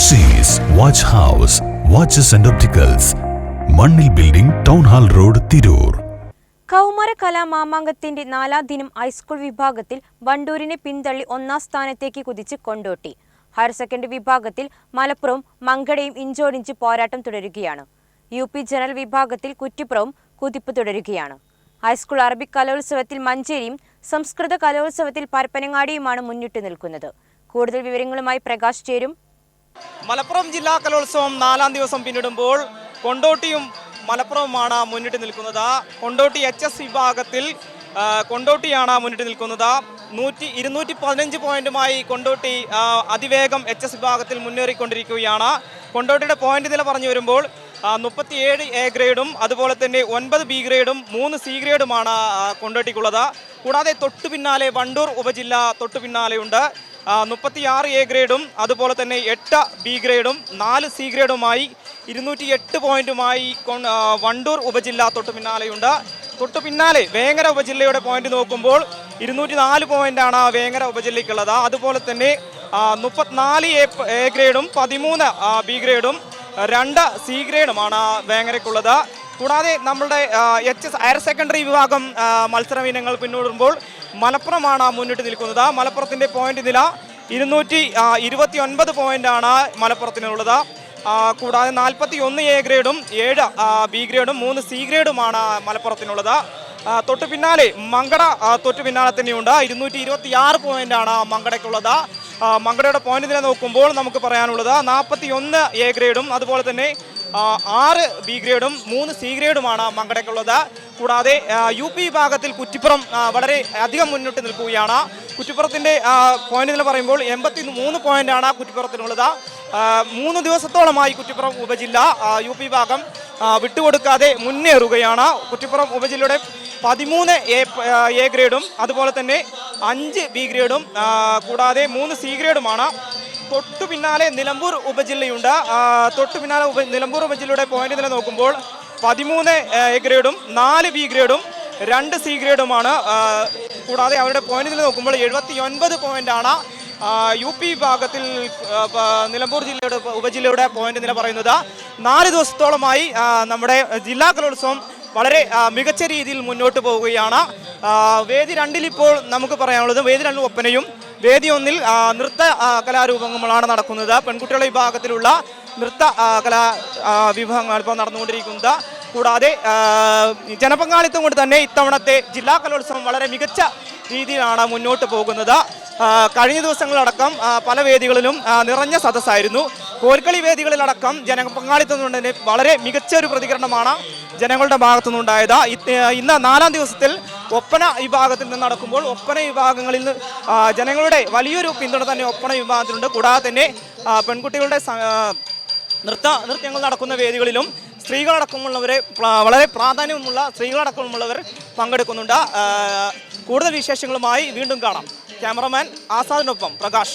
സീസ് watch house watches and opticals Mannil building town hall road Tirur കൗമാര കലാമാമാങ്കത്തിന്റെ നാലാം ദിനം ഹൈസ്കൂൾ വിഭാഗത്തിൽ വണ്ടൂരിനെ പിന്തള്ളി ഒന്നാം സ്ഥാനത്തേക്ക് കുതിച്ച് കൊണ്ടോട്ടി. ഹയർ സെക്കൻഡറി വിഭാഗത്തിൽ മലപ്പുറവും മങ്കടയും ഇഞ്ചോടിഞ്ച് പോരാട്ടം തുടരുകയാണ്. യു പി ജനറൽ വിഭാഗത്തിൽ കുറ്റിപ്പുറവും കുതിപ്പ് തുടരുകയാണ്. ഹൈസ്കൂൾ അറബിക് കലോത്സവത്തിൽ മഞ്ചേരിയും സംസ്കൃത കലോത്സവത്തിൽ പരപ്പനങ്ങാടിയുമാണ് മുന്നിട്ട് നിൽക്കുന്നത്. കൂടുതൽ വിവരങ്ങളുമായി പ്രകാശ് ചേരും. മലപ്പുറം ജില്ലാ കലോത്സവം നാലാം ദിവസം പിന്നിടുമ്പോൾ കൊണ്ടോട്ടിയും മലപ്പുറവുമാണ് മുന്നിട്ട് നിൽക്കുന്നത്. കൊണ്ടോട്ടി എച്ച് എസ് വിഭാഗത്തിൽ കൊണ്ടോട്ടിയാണ് മുന്നിട്ട് നിൽക്കുന്നത്. നൂറ്റി ഇരുന്നൂറ്റി പതിനഞ്ച് പോയിന്റുമായി കൊണ്ടോട്ടി അതിവേഗം എച്ച് എസ് വിഭാഗത്തിൽ മുന്നേറിക്കൊണ്ടിരിക്കുകയാണ്. കൊണ്ടോട്ടിയുടെ പോയിന്റ് നില പറഞ്ഞു വരുമ്പോൾ മുപ്പത്തിയേഴ് എ ഗ്രേഡും അതുപോലെ തന്നെ ഒൻപത് ബി ഗ്രേഡും മൂന്ന് സി ഗ്രേഡുമാണ് കൊണ്ടോട്ടിക്കുള്ളത്. കൂടാതെ തൊട്ടു പിന്നാലെ വണ്ടൂർ ഉപജില്ല തൊട്ടു പിന്നാലെയുണ്ട് മുപ്പത്തിയാറ് എ ഗ്രേഡും അതുപോലെ തന്നെ എട്ട് ബി ഗ്രേഡും നാല് സി ഗ്രേഡുമായി ഇരുന്നൂറ്റി എട്ട് പോയിന്റുമായി വണ്ടൂർ ഉപജില്ല തൊട്ടു പിന്നാലെയുണ്ട്. തൊട്ടു പിന്നാലെ വേങ്ങര ഉപജില്ലയുടെ പോയിന്റ് നോക്കുമ്പോൾ ഇരുന്നൂറ്റി നാല് പോയിന്റാണ് വേങ്ങര ഉപജില്ലയ്ക്കുള്ളത്. അതുപോലെ തന്നെ മുപ്പത്തിനാല് എ ഗ്രേഡും പതിമൂന്ന് ബി ഗ്രേഡും രണ്ട് സി ഗ്രേഡുമാണ് വേങ്ങരയ്ക്കുള്ളത്. കൂടാതെ നമ്മളുടെ എച്ച് എസ് ഹയർ സെക്കൻഡറി വിഭാഗം മത്സരം ഇനങ്ങൾ പിന്നോടുമ്പോൾ മലപ്പുറമാണ് മുന്നിട്ട് നിൽക്കുന്നത്. മലപ്പുറത്തിന്റെ പോയിന്റ് നില ഇരുന്നൂറ്റി ഇരുപത്തി ഒൻപത് പോയിന്റാണ് മലപ്പുറത്തിനുള്ളത്. കൂടാതെ നാൽപ്പത്തി ഒന്ന് എ ഗ്രേഡും ഏഴ് ബി ഗ്രേഡും മൂന്ന് സി ഗ്രേഡുമാണ് മലപ്പുറത്തിനുള്ളത്. തൊട്ടു പിന്നാലെ മങ്കട തൊട്ടു പിന്നാലെ തന്നെയുണ്ട്. ഇരുന്നൂറ്റി ഇരുപത്തി ആറ് പോയിന്റാണ് മങ്കടയ്ക്കുള്ളത്. മങ്കടയുടെ പോയിന്റ് നില നോക്കുമ്പോൾ നമുക്ക് പറയാനുള്ളത് നാൽപ്പത്തി ഒന്ന് എ ഗ്രേഡും അതുപോലെ തന്നെ ആറ് ബി ഗ്രേഡും മൂന്ന് സി ഗ്രേഡുമാണ് മങ്കടയ്ക്കുള്ളത്. കൂടാതെ യു പി വിഭാഗത്തിൽ കുറ്റിപ്പുറം വളരെ അധികം മുന്നിട്ട് നിൽക്കുകയാണ്. കുറ്റിപ്പുറത്തിന്റെ പോയിന്റ് എന്ന് പറയുമ്പോൾ എൺപത്തി മൂന്ന് പോയിന്റാണ് കുറ്റിപ്പുറത്തിനുള്ളത്. മൂന്ന് ദിവസത്തോളമായി കുറ്റിപ്പുറം ഉപജില്ല യു പി വിഭാഗം വിട്ടുകൊടുക്കാതെ മുന്നേറുകയാണ്. കുറ്റിപ്പുറം ഉപജില്ലയുടെ പതിമൂന്ന് എ ഗ്രേഡും അതുപോലെ തന്നെ അഞ്ച് ബി ഗ്രേഡും കൂടാതെ മൂന്ന് സി ഗ്രേഡുമാണ്. തൊട്ടു പിന്നാലെ നിലമ്പൂർ ഉപജില്ലയുണ്ട്. തൊട്ടു പിന്നാലെ ഉപ നിലമ്പൂർ ഉപജില്ലയുടെ പോയിന്റ് നില നോക്കുമ്പോൾ പതിമൂന്ന് എ ഗ്രേഡും നാല് ബി ഗ്രേഡും രണ്ട് സി ഗ്രേഡുമാണ്. കൂടാതെ അവരുടെ പോയിന്റ് നില നോക്കുമ്പോൾ എഴുപത്തി ഒൻപത് പോയിന്റാണ് യു പി വിഭാഗത്തിൽ നിലമ്പൂർ ജില്ലയുടെ ഉപജില്ലയുടെ പോയിന്റ് നില പറയുന്നത്. നാല് ദിവസത്തോളമായി നമ്മുടെ ജില്ലാ കലോത്സവം വളരെ മികച്ച രീതിയിൽ മുന്നോട്ട് പോവുകയാണ്. വേദി രണ്ടിൽ ഇപ്പോൾ നമുക്ക് പറയാനുള്ളത് വേദി രണ്ടും ഒപ്പനയും വേദി ഒന്നിൽ നൃത്ത കലാരൂപങ്ങളാണ് നടക്കുന്നത്. പെൺകുട്ടികളുടെ വിഭാഗത്തിലുള്ള നൃത്ത കലാ വിഭവങ്ങൾ ഇപ്പോൾ നടന്നുകൊണ്ടിരിക്കുന്നത്. കൂടാതെ ജനപങ്കാളിത്തം കൊണ്ട് തന്നെ ഇത്തവണത്തെ ജില്ലാ കലോത്സവം വളരെ മികച്ച രീതിയിലാണ് മുന്നോട്ട് പോകുന്നത്. കഴിഞ്ഞ ദിവസങ്ങളടക്കം പല വേദികളിലും നിറഞ്ഞ സദസ്സായിരുന്നു. കോൽക്കളി വേദികളിലടക്കം ജനപങ്കാളിത്തം കൊണ്ട് തന്നെ വളരെ മികച്ച ഒരു പ്രതികരണമാണ് ജനങ്ങളുടെ ഭാഗത്തു നിന്നുണ്ടായത് ഇത് ഇന്ന് നാലാം ദിവസത്തിൽ ഒപ്പന വിഭാഗത്തിൽ നിന്ന് നടക്കുമ്പോൾ ഒപ്പന വിഭാഗങ്ങളിൽ നിന്ന് ജനങ്ങളുടെ വലിയൊരു പിന്തുണ തന്നെ ഒപ്പന വിഭാഗത്തിലുണ്ട്. കൂടാതെ തന്നെ പെൺകുട്ടികളുടെ നൃത്ത നൃത്യങ്ങൾ നടക്കുന്ന വേദികളിലും സ്ത്രീകളടക്കമുള്ളവരെ വളരെ പ്രാധാന്യമുള്ള സ്ത്രീകളടക്കമുള്ളവർ പങ്കെടുക്കുന്നുണ്ട്. കൂടുതൽ വിശേഷങ്ങളുമായി വീണ്ടും കാണാം. ക്യാമറമാൻ ആസാദിനൊപ്പം പ്രകാശ്.